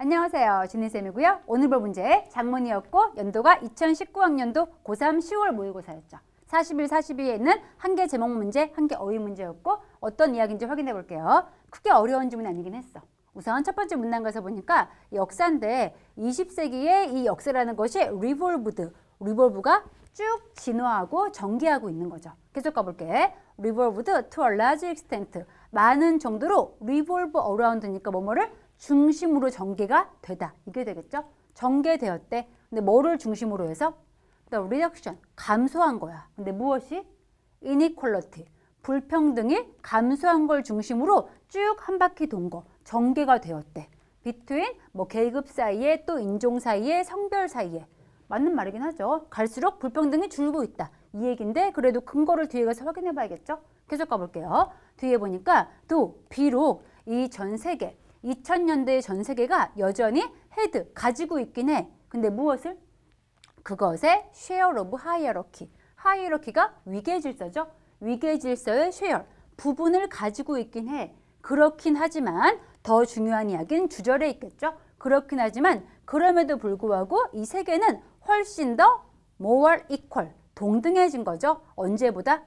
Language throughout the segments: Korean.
안녕하세요. 준희쌤이고요. 오늘 볼 문제 장문이었고 연도가 2019학년도 고3 10월 모의고사였죠. 41, 42에 있는 한 개 제목 문제, 한 개 어휘 문제였고 어떤 이야기인지 확인해 볼게요. 크게 어려운 질문이 아니긴 했어. 우선 첫 번째 문단 가서 보니까 역사인데 20세기의 이 역사라는 것이 리볼브드, 리볼브가 쭉 진화하고 전개하고 있는 거죠. 계속 가볼게. 리볼브드 to a large extent. 많은 정도로 revolve around니까 뭐뭐를 중심으로 전개가 되다. 이게 되겠죠? 전개되었대. 근데 뭐를 중심으로 해서? The reduction. 감소한 거야. 근데 무엇이? inequality. 불평등이 감소한 걸 중심으로 쭉 한 바퀴 돈 거. 전개가 되었대. between 뭐 계급 사이에 또 인종 사이에 성별 사이에 맞는 말이긴 하죠. 갈수록 불평등이 줄고 있다. 이 얘기인데 그래도 근거를 뒤에 가서 확인해 봐야겠죠? 계속 가볼게요. 뒤에 보니까 또 비록 이 전 세계 2000년대의 전 세계가 여전히 헤드 가지고 있긴 해. 근데 무엇을? 그것의 share of hierarchy. hierarchy가 위계 질서죠. 위계 질서의 share 부분을 가지고 있긴 해. 그렇긴 하지만 더 중요한 이야기는 주절에 있겠죠. 그렇긴 하지만 그럼에도 불구하고 이 세계는 훨씬 더 more equal 동등해진 거죠. 언제보다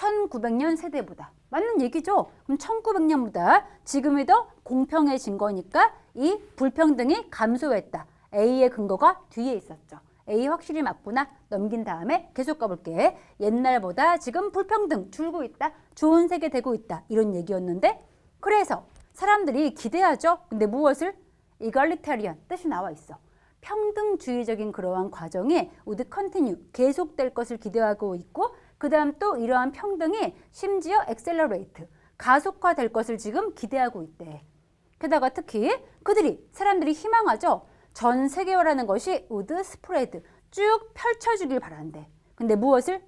1900년 세대보다 맞는 얘기죠. 그럼 1900년보다 지금이 더 공평해진 거니까 이 불평등이 감소했다. A의 근거가 뒤에 있었죠. A 확실히 맞구나. 넘긴 다음에 계속 가볼게. 옛날보다 지금 불평등 줄고 있다. 좋은 세계 되고 있다. 이런 얘기였는데 그래서 사람들이 기대하죠. 근데 무엇을? 이갈리테리언 뜻이 나와 있어. 평등주의적인 그러한 과정이 would continue 계속될 것을 기대하고 있고 그 다음 또 이러한 평등이 심지어 accelerate 가속화될 것을 지금 기대하고 있대. 게다가 특히 그들이 사람들이 희망하죠. 전 세계화라는 것이 would spread 쭉 펼쳐주길 바란대. 근데 무엇을?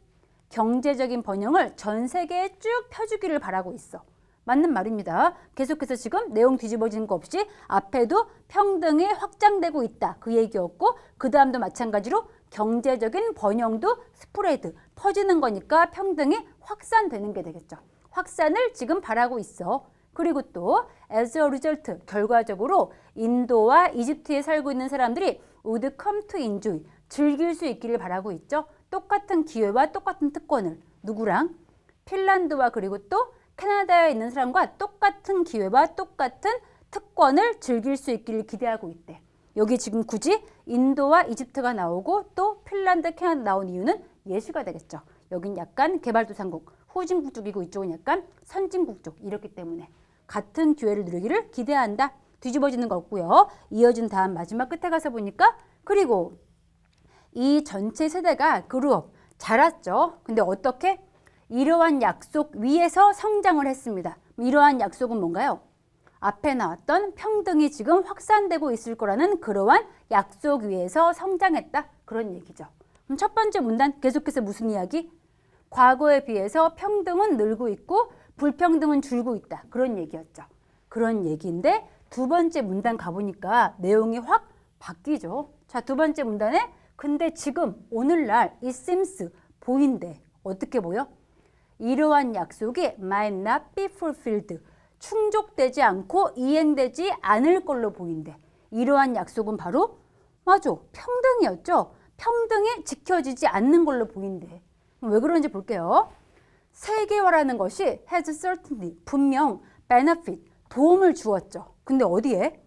경제적인 번영을 전 세계에 쭉 펴주기를 바라고 있어. 맞는 말입니다. 계속해서 지금 내용 뒤집어지는 거 없이 앞에도 평등이 확장되고 있다. 그 얘기였고 그 다음도 마찬가지로 경제적인 번영도 스프레드 퍼지는 거니까 평등이 확산되는 게 되겠죠. 확산을 지금 바라고 있어. 그리고 또 as a result 결과적으로 인도와 이집트에 살고 있는 사람들이 would come to enjoy 즐길 수 있기를 바라고 있죠. 똑같은 기회와 똑같은 특권을 누구랑 핀란드와 그리고 또 캐나다에 있는 사람과 똑같은 기회와 똑같은 특권을 즐길 수 있기를 기대하고 있대. 여기 지금 굳이 인도와 이집트가 나오고 또 핀란드, 캐나다 나온 이유는 예시가 되겠죠. 여긴 약간 개발도상국, 후진국 쪽이고 이쪽은 약간 선진국 쪽 이렇기 때문에 같은 기회를 누리기를 기대한다. 뒤집어지는 거 없고요. 이어진 다음 마지막 끝에 가서 보니까 그리고 이 전체 세대가 그룹 자랐죠. 근데 어떻게? 이러한 약속 위에서 성장을 했습니다. 이러한 약속은 뭔가요? 앞에 나왔던 평등이 지금 확산되고 있을 거라는 그러한 약속 위에서 성장했다. 그런 얘기죠. 그럼 첫 번째 문단 계속해서 무슨 이야기? 과거에 비해서 평등은 늘고 있고 불평등은 줄고 있다. 그런 얘기였죠. 그런 얘기인데 두 번째 문단 가보니까 내용이 확 바뀌죠. 자, 두 번째 문단에 근데 지금 오늘날 it seems 보인대. 어떻게 보여? 이러한 약속이 might not be fulfilled. 충족되지 않고 이행되지 않을 걸로 보인대. 이러한 약속은 바로 맞아. 평등이었죠. 평등이 지켜지지 않는 걸로 보인대. 왜 그런지 볼게요. 세계화라는 것이 has certainly 분명 benefit 도움을 주었죠. 근데 어디에?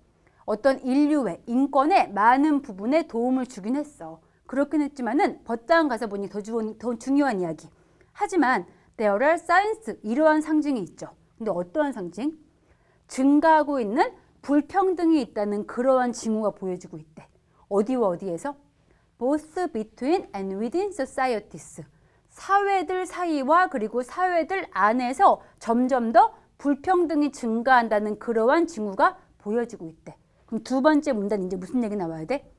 어떤 인류의 인권의 많은 부분에 도움을 주긴 했어. 그렇긴 했지만은 벗다음 가서 보니 더, 주, 더 중요한 이야기. 하지만 there are signs 이러한 상징이 있죠. 근데 어떠한 상징? 증가하고 있는 불평등이 있다는 그러한 징후가 보여지고 있대. 어디와 어디에서? both between and within societies. 사회들 사이와 그리고 사회들 안에서 점점 더 불평등이 증가한다는 그러한 징후가 보여지고 있대. 그럼 두 번째 문단 이제 무슨 얘기 나와야 돼?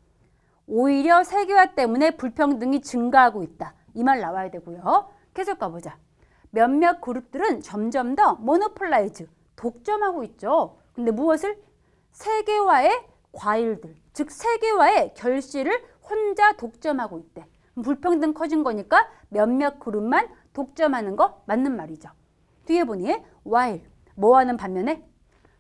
오히려 세계화 때문에 불평등이 증가하고 있다. 이 말 나와야 되고요. 계속 가보자. 몇몇 그룹들은 점점 더 모노폴라이즈, 독점하고 있죠. 근데 무엇을? 세계화의 과일들, 즉 세계화의 결실을 혼자 독점하고 있대. 불평등 커진 거니까 몇몇 그룹만 독점하는 거 맞는 말이죠. 뒤에 보니 while 뭐하는 반면에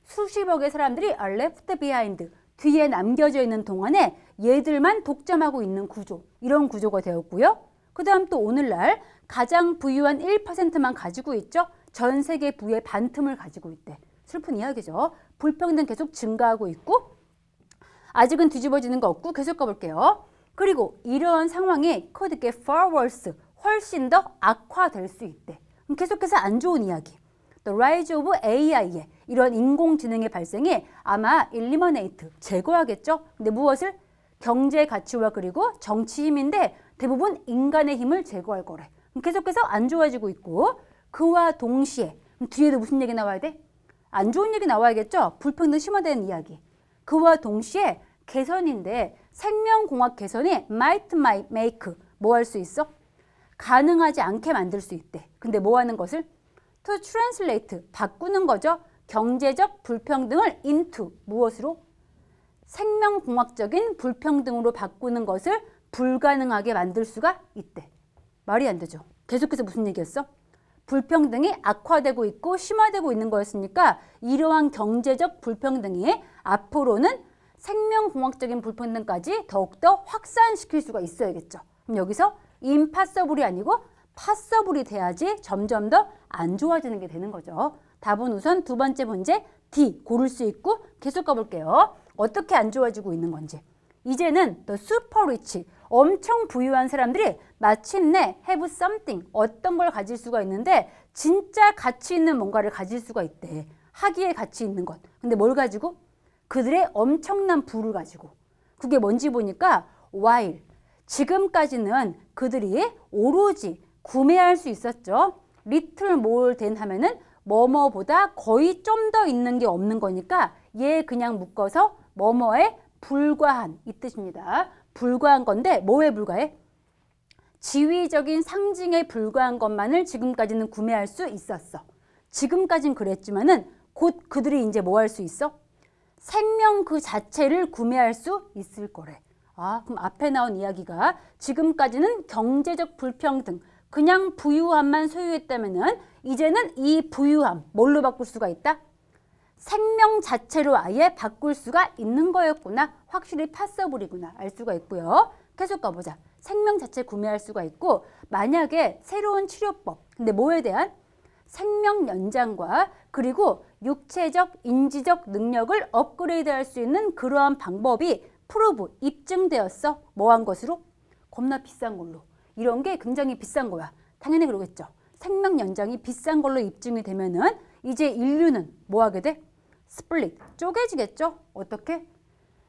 수십억의 사람들이 are left behind 뒤에 남겨져 있는 동안에 얘들만 독점하고 있는 구조 이런 구조가 되었고요. 그 다음 또 오늘날 가장 부유한 1%만 가지고 있죠. 전 세계 부의 반틈을 가지고 있대. 슬픈 이야기죠. 불평등 계속 증가하고 있고 아직은 뒤집어지는 거 없고 계속 가볼게요. 그리고 이러한 상황이 get far worse, 훨씬 더 악화될 수 있대. 계속해서 안 좋은 이야기. The rise of AI의 이런 인공지능의 발생이 아마 eliminate, 제거하겠죠. 근데 무엇을? 경제 가치와 그리고 정치 힘인데 대부분 인간의 힘을 제거할 거래. 계속해서 안 좋아지고 있고 그와 동시에 뒤에도 무슨 얘기 나와야 돼? 안 좋은 얘기 나와야겠죠. 불평등 심화되는 이야기. 그와 동시에 개선인데 생명공학 개선이 might might make 뭐 할 수 있어? 가능하지 않게 만들 수 있대. 근데 뭐 하는 것을? to translate 바꾸는 거죠. 경제적 불평등을 into 무엇으로? 생명공학적인 불평등으로 바꾸는 것을 불가능하게 만들 수가 있대. 말이 안 되죠. 계속해서 무슨 얘기였어? 불평등이 악화되고 있고 심화되고 있는 거였으니까 이러한 경제적 불평등이 앞으로는 생명공학적인 불평등까지 더욱더 확산시킬 수가 있어야겠죠. 그럼 여기서 임파서블이 아니고 파서블이 돼야지 점점 더 안 좋아지는 게 되는 거죠. 답은 우선 두 번째 문제 D 고를 수 있고 계속 가볼게요. 어떻게 안 좋아지고 있는 건지. 이제는 the super rich 엄청 부유한 사람들이 마침내 have something 어떤 걸 가질 수가 있는데 진짜 가치 있는 뭔가를 가질 수가 있대. 하기에 가치 있는 것. 근데 뭘 가지고? 그들의 엄청난 부를 가지고. 그게 뭔지 보니까 while 지금까지는 그들이 오로지 구매할 수 있었죠. more than 하면은 뭐뭐보다 거의 좀 더 있는 게 없는 거니까 얘 그냥 묶어서 뭐뭐에 불과한 이 뜻입니다. 불과한 건데 뭐에 불과해? 지위적인 상징에 불과한 것만을 지금까지는 구매할 수 있었어. 지금까진 그랬지만은 곧 그들이 이제 뭐 할 수 있어? 생명 그 자체를 구매할 수 있을 거래. 아, 그럼 앞에 나온 이야기가 지금까지는 경제적 불평등, 그냥 부유함만 소유했다면은 이제는 이 부유함 뭘로 바꿀 수가 있다? 생명 자체로 아예 바꿀 수가 있는 거였구나. 확실히 파서블이구나. 알 수가 있고요. 계속 가보자. 생명 자체 구매할 수가 있고 만약에 새로운 치료법 근데 뭐에 대한 생명 연장과 그리고 육체적 인지적 능력을 업그레이드 할 수 있는 그러한 방법이 프로브 입증되었어. 뭐한 것으로? 겁나 비싼 걸로. 이런 게 굉장히 비싼 거야. 당연히 그러겠죠. 생명 연장이 비싼 걸로 입증이 되면은 이제 인류는 뭐 하게 돼? 스플릿, 쪼개지겠죠? 어떻게?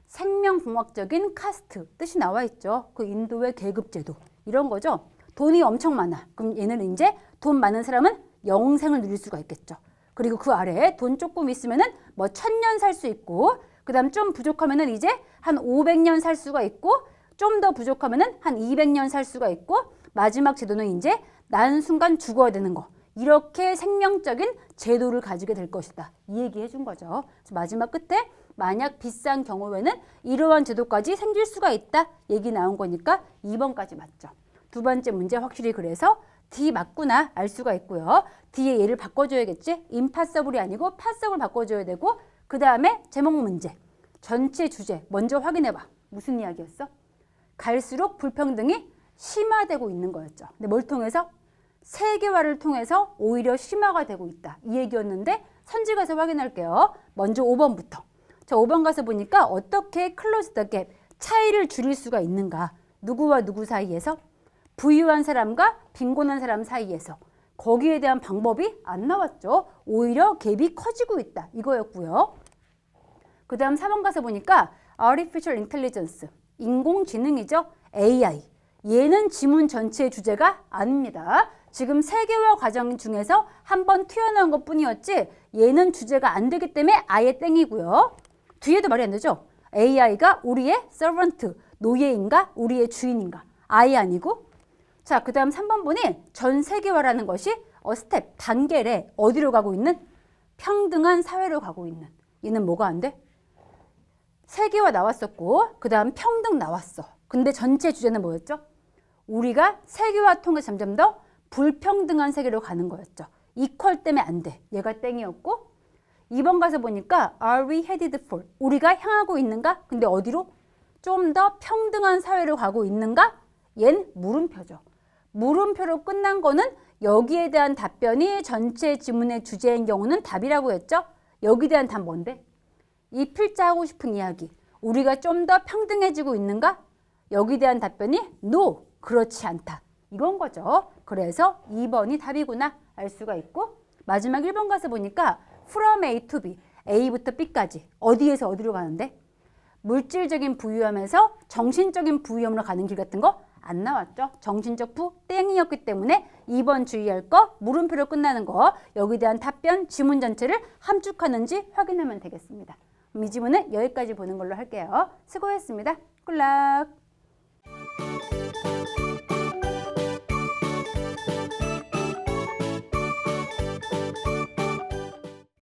생명공학적인 카스트 뜻이 나와 있죠. 그 인도의 계급제도 이런 거죠. 돈이 엄청 많아. 그럼 얘는 이제 돈 많은 사람은 영생을 누릴 수가 있겠죠. 그리고 그 아래에 돈 조금 있으면은 뭐 천 년 살 수 있고 그다음 좀 부족하면은 이제 한 500년 살 수가 있고 좀 더 부족하면은 한 200년 살 수가 있고 마지막 제도는 이제 난 순간 죽어야 되는 거. 이렇게 생명적인 제도를 가지게 될 것이다. 이 얘기 해 준 거죠. 마지막 끝에 만약 비싼 경우에는 이러한 제도까지 생길 수가 있다. 얘기 나온 거니까 2번까지 맞죠. 두 번째 문제 확실히 그래서 D 맞구나 알 수가 있고요. D의 얘를 바꿔줘야겠지. 임파서블이 아니고 파서블 바꿔줘야 되고 그 다음에 제목 문제. 전체 주제 먼저 확인해봐. 무슨 이야기였어? 갈수록 불평등이 심화되고 있는 거였죠. 근데 뭘 통해서? 세계화를 통해서 오히려 심화가 되고 있다. 이 얘기였는데 선지 가서 확인할게요. 먼저 5번부터. 자, 5번 가서 보니까 어떻게 클로즈 더 갭, 차이를 줄일 수가 있는가? 누구와 누구 사이에서? 부유한 사람과 빈곤한 사람 사이에서. 거기에 대한 방법이 안 나왔죠. 오히려 갭이 커지고 있다. 이거였고요. 그 다음 4번 가서 보니까 Artificial Intelligence, 인공지능이죠. AI. 얘는 지문 전체의 주제가 아닙니다. 지금 세계화 과정 중에서 한 번 튀어나온 것 뿐이었지 얘는 주제가 안 되기 때문에 아예 땡이고요. 뒤에도 말이 안 되죠. AI가 우리의 서번트, 노예인가 우리의 주인인가 아예 아니고 자, 그 다음 3번 보니 전 세계화라는 것이 어 스텝, 단계래 어디로 가고 있는? 평등한 사회로 가고 있는. 얘는 뭐가 안 돼? 세계화 나왔었고 그 다음 평등 나왔어. 근데 전체 주제는 뭐였죠? 우리가 세계화 통해 점점 더 불평등한 세계로 가는 거였죠. 이퀄 때문에 안 돼. 얘가 땡이었고 2번 가서 보니까 are we headed for? 우리가 향하고 있는가? 근데 어디로? 좀 더 평등한 사회로 가고 있는가? 얜 물음표죠. 물음표로 끝난 거는 여기에 대한 답변이 전체 지문의 주제인 경우는 답이라고 했죠. 여기에 대한 답 뭔데? 이 필자 하고 싶은 이야기. 우리가 좀 더 평등해지고 있는가? 여기에 대한 답변이 no, 그렇지 않다. 이건 거죠. 그래서 2번이 답이구나 알 수가 있고 마지막 1번 가서 보니까 from A to B, A부터 B까지 어디에서 어디로 가는데? 물질적인 부유하면서 정신적인 부유함으로 가는 길 같은 거 안 나왔죠. 정신적 부 땡이었기 때문에 2번 주의할 거 물음표로 끝나는 거 여기에 대한 답변 지문 전체를 함축하는지 확인하면 되겠습니다. 이 지문은 여기까지 보는 걸로 할게요. 수고했습니다. 굿락.